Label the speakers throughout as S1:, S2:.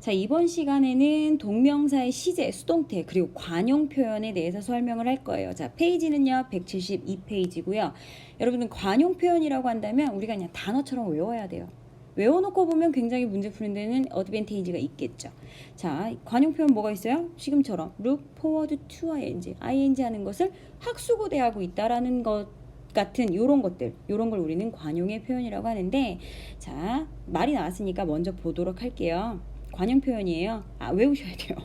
S1: 자, 이번 시간에는 동명사의 시제, 수동태, 그리고 관용 표현에 대해서 설명을 할 거예요. 자, 페이지는요, 172페이지고요. 여러분은 관용 표현이라고 한다면 우리가 그냥 단어처럼 외워야 돼요. 외워놓고 보면 굉장히 문제 푸는 데는 어드밴테이지가 있겠죠. 자, 관용 표현 뭐가 있어요? 지금처럼 look forward to ing, ing 하는 것을 학수고대하고 있다라는 것 같은 요런 것들, 요런 걸 우리는 관용의 표현이라고 하는데 자, 말이 나왔으니까 먼저 보도록 할게요. 관용 표현이에요. 아, 외우셔야 돼요.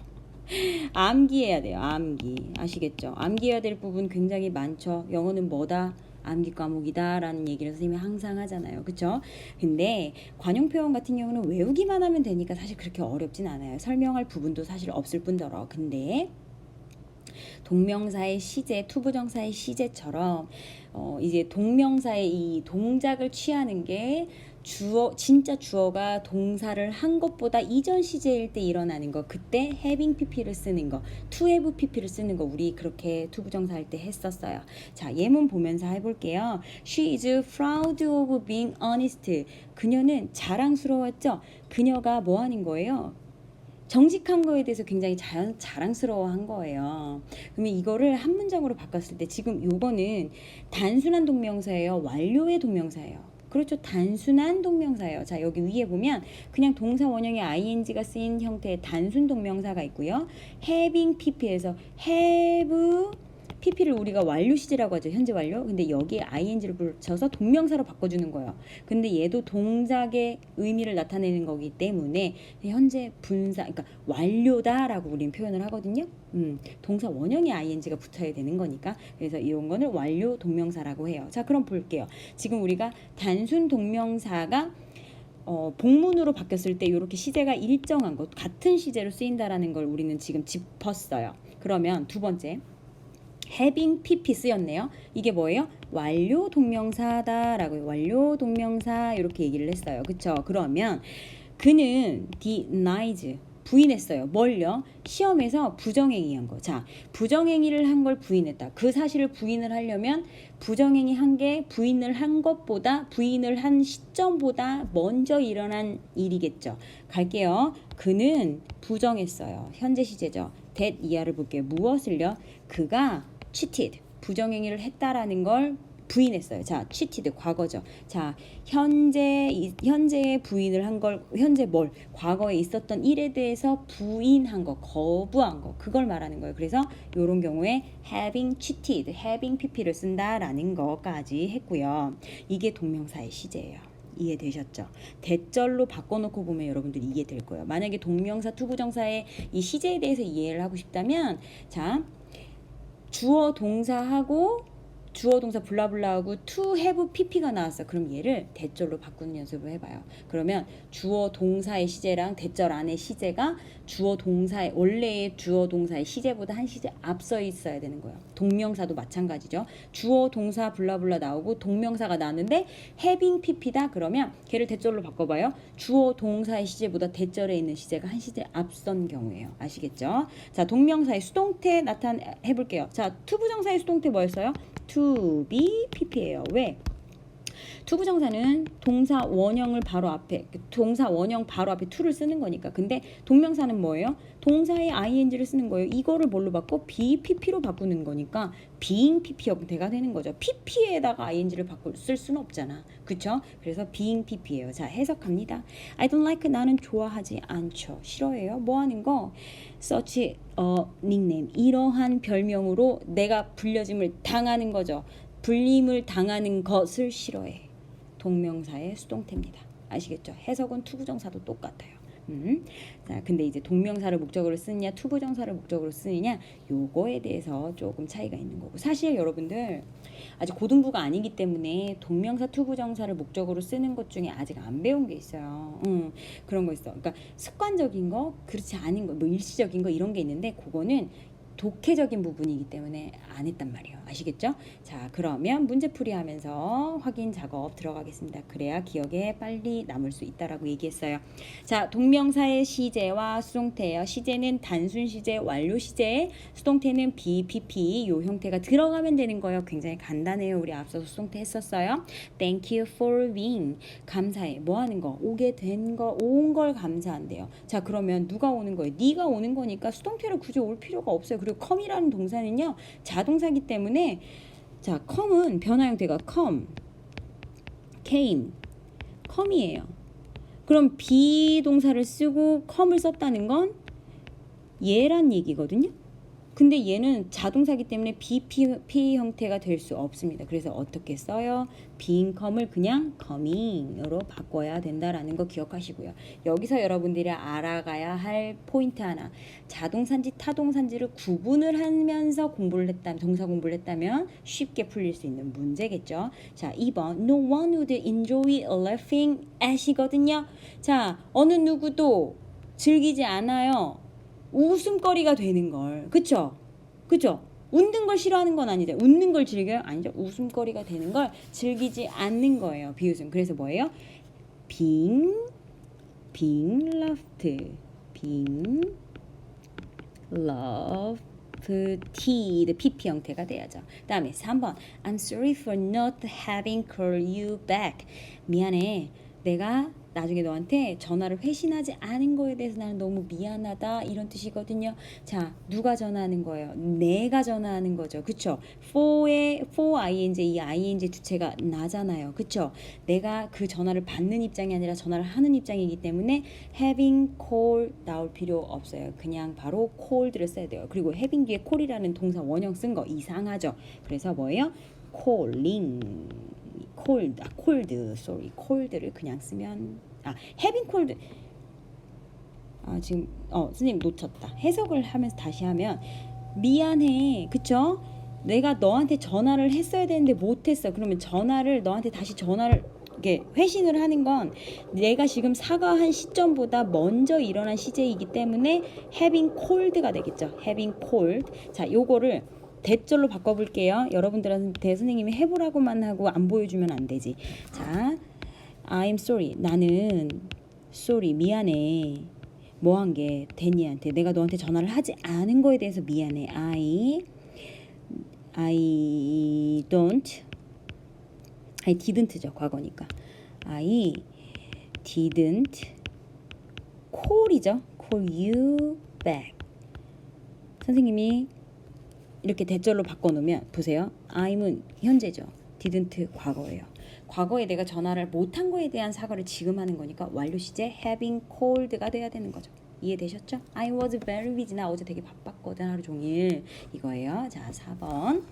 S1: 암기해야 돼요. 암기. 아시겠죠? 암기해야 될 부분 굉장히 많죠. 영어는 뭐다? 암기 과목이다라는 얘기를 선생님이 항상 하잖아요. 그쵸? 근데 관용 표현 같은 경우는 외우기만 하면 되니까 사실 그렇게 어렵진 않아요. 설명할 부분도 사실 없을 뿐더러. 근데 동명사의 시제, 투부정사의 시제처럼 어, 이제 동명사의 이 동작을 취하는 게 주어 진짜 주어가 동사를 한 것보다 이전 시제일 때 일어나는 거 그때 having pp를 쓰는 거 to have pp를 쓰는 거 우리 그렇게 투부정사 할 때 했었어요. 자 예문 보면서 해볼게요. She is proud of being honest. 그녀는 자랑스러웠죠. 그녀가 뭐 하는 거예요? 정직한 거에 대해서 굉장히 자연, 자랑스러워한 거예요. 그러면 이거를 한 문장으로 바꿨을 때 지금 요거는 단순한 동명사예요. 완료의 동명사예요. 그렇죠. 단순한 동명사예요. 자, 여기 위에 보면 그냥 동사 원형에 ing가 쓰인 형태의 단순 동명사가 있고요. having pp에서 have pp를 우리가 완료 시제라고 하죠. 현재 완료. 근데 여기에 ing를 붙여서 동명사로 바꿔주는 거예요. 근데 얘도 동작의 의미를 나타내는 거기 때문에 현재 분사, 그러니까 완료다라고 우리는 표현을 하거든요. 음, 동사 원형에 ing가 붙어야 되는 거니까. 그래서 이런 거는 완료 동명사라고 해요. 자, 그럼 볼게요. 지금 우리가 단순 동명사가 어, 복문으로 바뀌었을 때 이렇게 시제가 일정한 것, 같은 시제로 쓰인다라는 걸 우리는 지금 짚었어요. 그러면 두 번째. Having pp 쓰였네요. 이게 뭐예요? 완료 동명사다라고 완료 동명사 이렇게 얘기를 했어요. 그쵸? 그러면 그는 denies 부인했어요. 뭘요? 시험에서 부정행위 한 거. 자, 부정행위를 한 걸 부인했다. 그 사실을 부인을 하려면 부정행위 한 게 부인을 한 것보다 부인을 한 시점보다 먼저 일어난 일이겠죠. 갈게요. 그는 부정했어요. 현재 시제죠. that 이하를 볼게요. 무엇을요? 그가 cheated 부정행위를 했다라는 걸 부인했어요. 자, cheated 과거죠. 자, 현재 이- 현재의 부인을 한 걸 현재 뭘 과거에 있었던 일에 대해서 부인한 거, 거부한 거 그걸 말하는 거예요. 그래서 이런 경우에 having cheated, having pp를 쓴다라는 거까지 했고요. 이게 동명사의 시제예요. 이해되셨죠? 대절로 바꿔놓고 보면 여러분들 이해될 거예요. 만약에 동명사 투부정사의 이 시제에 대해서 이해를 하고 싶다면 자 주어 동사하고 주어 동사 블라블라하고 to have pp가 나왔어. 그럼 얘를 대절로 바꾸는 연습을 해봐요. 그러면 주어 동사의 시제랑 대절 안의 시제가 주어 동사의 원래의 주어 동사의 시제보다 한 시제 앞서 있어야 되는 거예요. 동명사도 마찬가지죠. 주어 동사 블라블라 나오고 동명사가 나왔는데 having pp다 그러면 걔를 대절로 바꿔봐요. 주어 동사의 시제보다 대절에 있는 시제가 한 시제 앞선 경우예요. 아시겠죠? 자 동명사의 수동태 나타내 볼게요. 자 투부정사의 수동태 뭐였어요? to be pp예요. 왜? 투부정사는 동사 원형을 바로 앞에 그 동사 원형 바로 앞에 to를 쓰는 거니까. 근데 동명사는 뭐예요? 동사의 ing를 쓰는 거예요. 이거를 뭘로 바꿔? be pp로 바꾸는 거니까 being pp 형태가 되는 거죠. pp에다가 ing를 바꿀 쓸 수는 없잖아. 그쵸? 그래서 being pp예요. 자, 해석합니다. I don't like 나는 좋아하지 않죠. 싫어해요. 뭐 하는 거? such a nickname 이러한 별명으로 내가 불려짐을 당하는 거죠. 불림을 당하는 것을 싫어해. 동명사의 수동태입니다. 아시겠죠? 해석은 투부정사도 똑같아요. 음. 자, 근데 이제 동명사를 목적으로 쓰느냐, 투부정사를 목적으로 쓰느냐, 요거에 대해서 조금 차이가 있는 거고. 사실 여러분들 아직 고등부가 아니기 때문에 동명사, 투부정사를 목적으로 쓰는 것 중에 아직 안 배운 게 있어요. 음, 그런 거 있어. 그러니까 습관적인 거, 그렇지 않은 거, 뭐 일시적인 거 이런 게 있는데 그거는 독해적인 부분이기 때문에 안 했단 말이에요. 아시겠죠? 자, 그러면 문제풀이 하면서 확인 작업 들어가겠습니다. 그래야 기억에 빨리 남을 수 있다라고 얘기했어요. 자, 동명사의 시제와 수동태예요. 시제는 단순 시제, 완료 시제, 수동태는 BPP 요 형태가 들어가면 되는 거예요. 굉장히 간단해요. 우리 앞서서 수동태 했었어요. Thank you for being. 감사해. 뭐 하는 거? 오게 된 거, 온 걸 감사한대요. 자, 그러면 누가 오는 거예요? 네가 오는 거니까 수동태로 굳이 올 필요가 없어요. 그리고 come이라는 동사는요. 자동사기 때문에 자, come은 변화 형태가 come, came, come이에요. 그럼 비동사를 쓰고 come을 썼다는 건 얘란 얘기거든요. 근데 얘는 자동사기 때문에 BP 형태가 될 수 없습니다. 그래서 어떻게 써요? come을 그냥 coming으로 바꿔야 된다라는 거 기억하시고요. 여기서 여러분들이 알아가야 할 포인트 하나. 자동사인지 타동사인지를 구분을 하면서 공부를 했다면 동사 공부를 했다면 쉽게 풀릴 수 있는 문제겠죠. 자, 2번 No one would enjoy laughing at이거든요. 자, 어느 누구도 즐기지 않아요. 웃음거리가 되는 걸. 그쵸? 그쵸? 웃는 걸 싫어하는 건 아니죠. 웃는 걸 즐겨요? 아니죠. 웃음거리가 되는 걸 즐기지 않는 거예요. 비웃음. 그래서 뭐예요? being, being loved, being loved, T, PP 형태가 돼야죠. 다음에 3번 I'm sorry for not having called you back. 미안해. 내가 나중에 너한테 전화를 회신하지 않은 거에 대해서 나는 너무 미안하다 이런 뜻이거든요. 자, 누가 전화하는 거예요? 내가 전화하는 거죠. 그쵸? for의 for ing 이 ing 주체가 나잖아요. 그쵸? 내가 그 전화를 받는 입장이 아니라 전화를 하는 입장이기 때문에 having call 나올 필요 없어요. 그냥 바로 called를 써야 돼요. 그리고 having 뒤에 call이라는 동사 원형 쓴 거 이상하죠. 그래서 뭐예요? calling cold, 아, cold, sorry, cold를 그냥 쓰면 아, having cold. 아, 지금 어, 선생님 놓쳤다. 해석을 하면서 다시 하면 미안해. 그쵸? 내가 너한테 전화를 했어야 되는데 못 했어. 그러면 전화를 너한테 다시 전화를 이게 회신을 하는 건 내가 지금 사과한 시점보다 먼저 일어난 시제이기 때문에 having colled가 되겠죠. having cold. 자, 요거를 대절로 바꿔볼게요. 여러분들한테 선생님이 해보라고만 하고 안 보여주면 안 되지. 자, I'm sorry. 나는 sorry 미안해. 뭐 한 게 데니한테 내가 너한테 전화를 하지 않은 거에 대해서 미안해. I I don't I didn't죠 과거니까. I didn't call이죠. call you back. 선생님이 이렇게 대절로 바꿔놓으면 보세요. I'은 현재죠. didn't 과거예요. 과거에 내가 전화를 못한 거에 대한 사과를 지금 하는 거니까 완료 시제 having called가 돼야 되는 거죠. 이해되셨죠? I was very busy. 나 어제 되게 바빴거든 하루 종일. 이거예요. 자, 4번.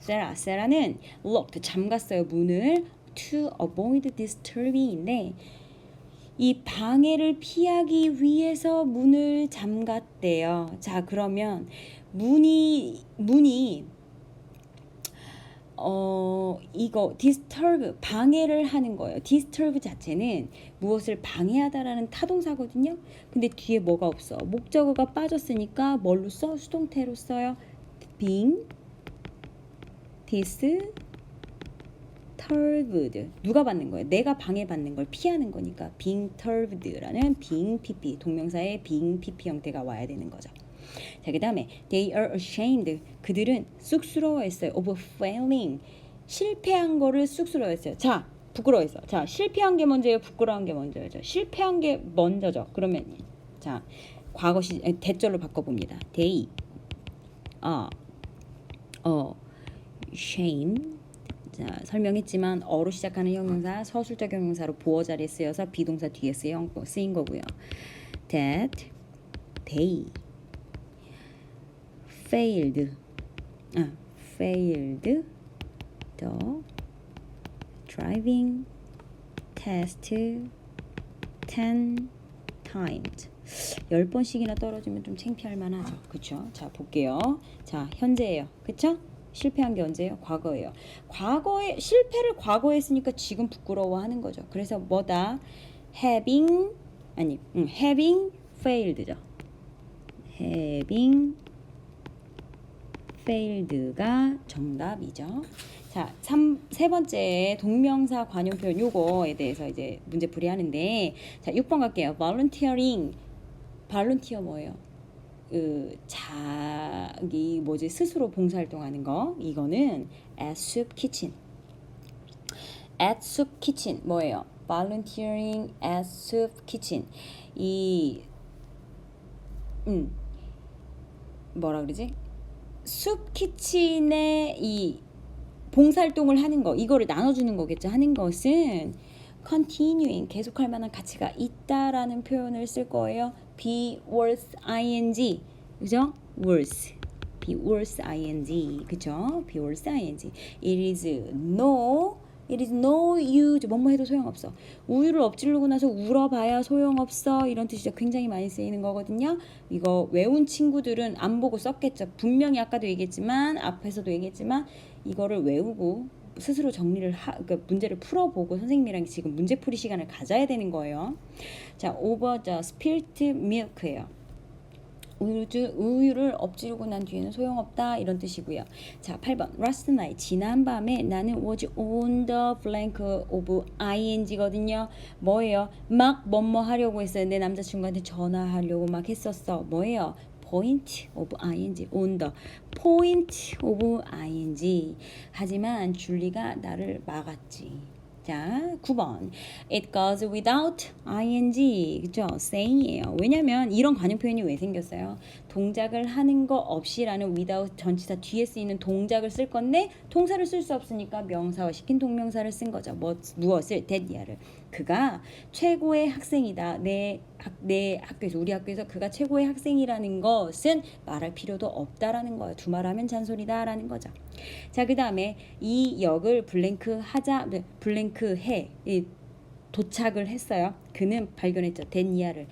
S1: Sarah. Sarah는 locked. 잠갔어요. 문을 to avoid disturbing인데 이 방해를 피하기 위해서 문을 잠갔대요. 자, 그러면 문이 문이 어 이거 disturb 방해를 하는 거예요. disturb 자체는 무엇을 방해하다라는 타동사거든요. 근데 뒤에 뭐가 없어? 목적어가 빠졌으니까 뭘로 써? 수동태로 써요. being disturbed 누가 받는 거예요? 내가 방해받는 걸 피하는 거니까 being disturbed라는 being pp 동명사의 being pp 형태가 와야 되는 거죠. 자, 그 다음에 they are ashamed. 그들은 쑥스러워했어요. of failing. 실패한 거를 쑥스러워했어요. 자, 부끄러워했어. 자, 실패한 게 먼저예요. 부끄러운 게 먼저예요. 실패한 게 먼저죠. 그러면 자, 과거 시 대절로 바꿔 봅니다. they are ashamed. 자, 설명했지만 어로 시작하는 형용사 서술적 형용사로 보어 자리에 쓰여서 비동사 뒤에 쓰인, 쓰인 거고요. that they failed 아, failed the driving test 10 times 10번씩이나 떨어지면 좀 창피할 만하죠. 그쵸? 자, 볼게요. 자, 현재예요. 그쵸? 실패한 게 언제예요? 과거예요. 과거에 실패를 과거에 했으니까 지금 부끄러워하는 거죠. 그래서 뭐다? having 아니, 음, having failed죠. having failed가 정답이죠. 자, 삼, 세 번째 동명사 관용 표현 요거에 대해서 이제 문제 풀이하는데 자, 6번 갈게요. volunteering. volunteer 뭐예요? 그 자기 뭐지 스스로 봉사활동하는 거 이거는 at soup kitchen. at soup kitchen 뭐예요? volunteering at soup kitchen. 이 음. 뭐라 그러지? 숲 키친의 이 봉사활동을 하는 거 이거를 나눠주는 거겠죠. 하는 것은 continuing 계속할 만한 가치가 있다라는 표현을 쓸 거예요. Be worth ing 그죠? worth be worth ing 그죠? be worth ing it is no It is no use. 뭐뭐 해도 소용없어. 우유를 엎지르고 나서 울어봐야 소용없어. 이런 뜻이죠. 굉장히 많이 쓰이는 거거든요. 이거 외운 친구들은 안 보고 썼겠죠. 분명히 아까도 얘기했지만 앞에서도 얘기했지만 이거를 외우고 스스로 정리를 하, 그러니까 문제를 풀어보고 선생님이랑 지금 문제풀이 시간을 가져야 되는 거예요. 자, over the spilt milk예요. 우유, 우유를 엎지르고 난 뒤에는 소용없다 이런 뜻이고요. 자, 8번 last night 지난 밤에 나는 was on the blank of ing거든요. 뭐예요? 막 뭐뭐 하려고. 내 남자친구한테 전화하려고 막 했었어. 뭐예요? Point of ing on the point of ing 하지만 줄리가 나를 막았지. 자, 9번. It goes without ing. 그죠? saying이에요. 왜냐면 이런 관용 표현이 왜 생겼어요? 동작을 하는 거 없이라는 without 전치사 뒤에 쓰이는 동작을 쓸 건데 동사를 쓸 수 없으니까 명사화 시킨 동명사를 쓴 거죠. 뭐, 무엇을? that야를. 그가 최고의 학생이다. 내, 학, 내 학교에서 우리 학교에서 그가 최고의 학생이라는 것은 말할 필요도 없다라는 거예요. 두말하면 잔소리다라는 거죠. 자, 그 다음에 이 역을 블랭크 하자, 네, 블랭크 해. 이 도착을 했어요. 그는 발견했죠. 데니아를.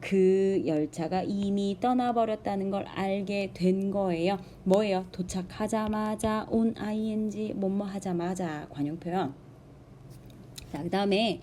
S1: 그 열차가 이미 떠나버렸다는 걸 알게 된 거예요. 뭐예요? 도착하자마자 온 ing 뭐뭐 하자마자 관용 표현. 자, 그 다음에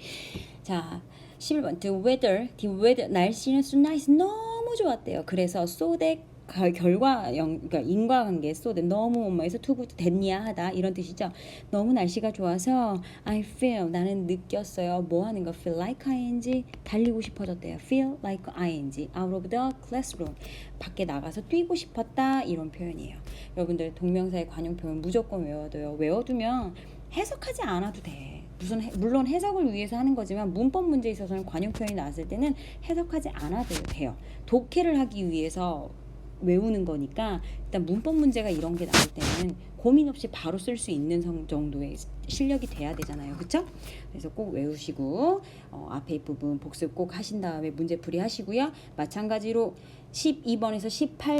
S1: 자 11번 The weather, the weather 날씨는 so nice 너무 좋았대요. 그래서 so that 가- 결과 영, 그러니까 인과관계 that 너무 뭐에서 투부 됐냐 하다 이런 뜻이죠. 너무 날씨가 좋아서 I feel 나는 느꼈어요. 뭐 하는 거 feel like ing 달리고 싶어졌대요. feel like ing out of the classroom 밖에 나가서 뛰고 싶었다 이런 표현이에요. 여러분들 동명사의 관용 표현 무조건 외워둬요. 외워두면 해석하지 않아도 돼. 무슨 해- 물론 해석을 위해서 하는 거지만 문법 문제에 있어서는 관용 표현이 나왔을 때는 해석하지 않아도 돼요. 독해를 하기 위해서 외우는 거니까 일단 문법 문제가 이런 게 나올 때는 고민 없이 바로 쓸 수 있는 성- 정도의 실력이 돼야 되잖아요. 그쵸? 그래서 꼭 외우시고 어, 앞에 이 부분 복습 꼭 하신 다음에 문제 풀이 하시고요. 마찬가지로 12번에서 18